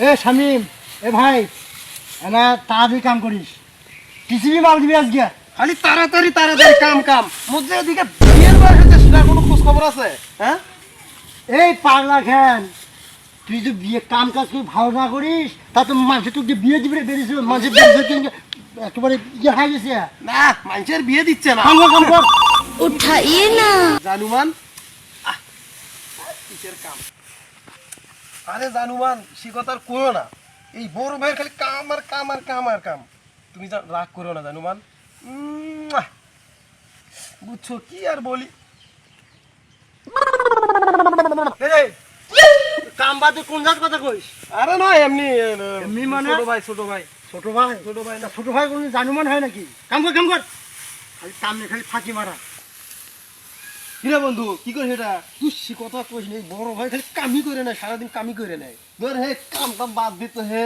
এ শামিম এ ভাই এনা তাড়াতাড়ি কাম করিস। টিসিবি মাল দিবি আজকে। খালি তাড়াতাড়ি তাড়াতাড়ি কাম কাম। মধ্যে এদিকে বিয়ের বয়স হচ্ছে সেটা কোনো খোঁজ খবর আছে? হ্যাঁ? এই পাগলা খান তুই যে বিয়ে কাম কাজ করে ভালো না করিস তা তো মানুষের তোকে বিয়ে দিবি রে বেরিয়েছিল মানুষের একেবারে ইয়ে না মানুষের বিয়ে দিচ্ছে না। उठाइए ना জানুমান আহ, কিসের কাম আরে জানুমান সে কথা আর করো না এই বড় ভাইয়ের খালি কাম আর কাম আর কাম আর কাম তুমি যা রাগ করো না জানুমান উম, আহ, বুঝছো কি আর বলি এই, কাম বাদে কোন জাত কথা কইস আরে না এমনি এমনি মানে? ছোট ভাই ছোট ভাই ছোট ভাই ছোট ভাই না ছোট ভাই কোনো জানুমান হয় নাকি কাম কর কাম কর খালি কাম নেই খালি ফাঁকি মারা কিরে বন্ধু কি করে সেটা তুই সে কথা কইস নেই বড় ভাই খালি কামি করে নেয় সারাদিন কামি করে নেয়। ধর হে কাম টাম বাদ দিত হে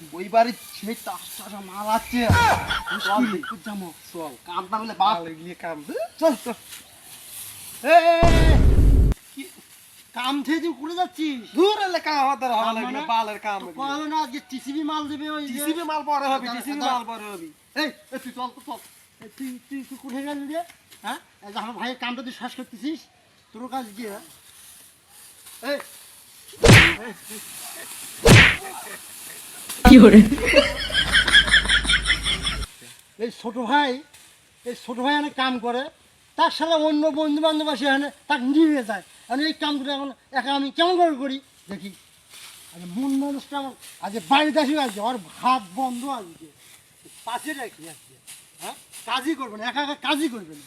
ওই বাড়ি সেই তাস টাসা মাল আছে চল চল কাম টাম হলে বাদ। গিয়ে কাম। চল চল। এ, কাম থেকে তুই করে যাচ্ছিস? দূর এলে কাম হওয়া কাম লাগবে মানে? বালের কাম কবে না আজকে টিসিবি মাল দেবে ওই টিসিবি মাল পরে হবে টিসিবি মাল পরে হবে। এই তুই চল তো চল। তুই তুই তুই কোথায় গেলি রে? হ্যাঁ? আমার ভাইয়ের কামটা তুই শ্বাস করতেছিস? তোর কাজ কি হ্যাঁ? এই ছোট ভাই এই ছোট ভাই এখানে কাম করে। তার সাথে অন্য বন্ধু বান্ধব আসে এখানে তাকে নিয়ে যায়। আমি এই কাম কামগুলো এখন একা আমি কেমন করে করি? দেখি। আরে মন মানুষটা আমার আজ বাড়িতে আসি আজকে। ওর ভাত বন্ধ আজকে। পাশে রাখি আজকে হ্যাঁ? কাজই করবে না একা একা কাজই করবেন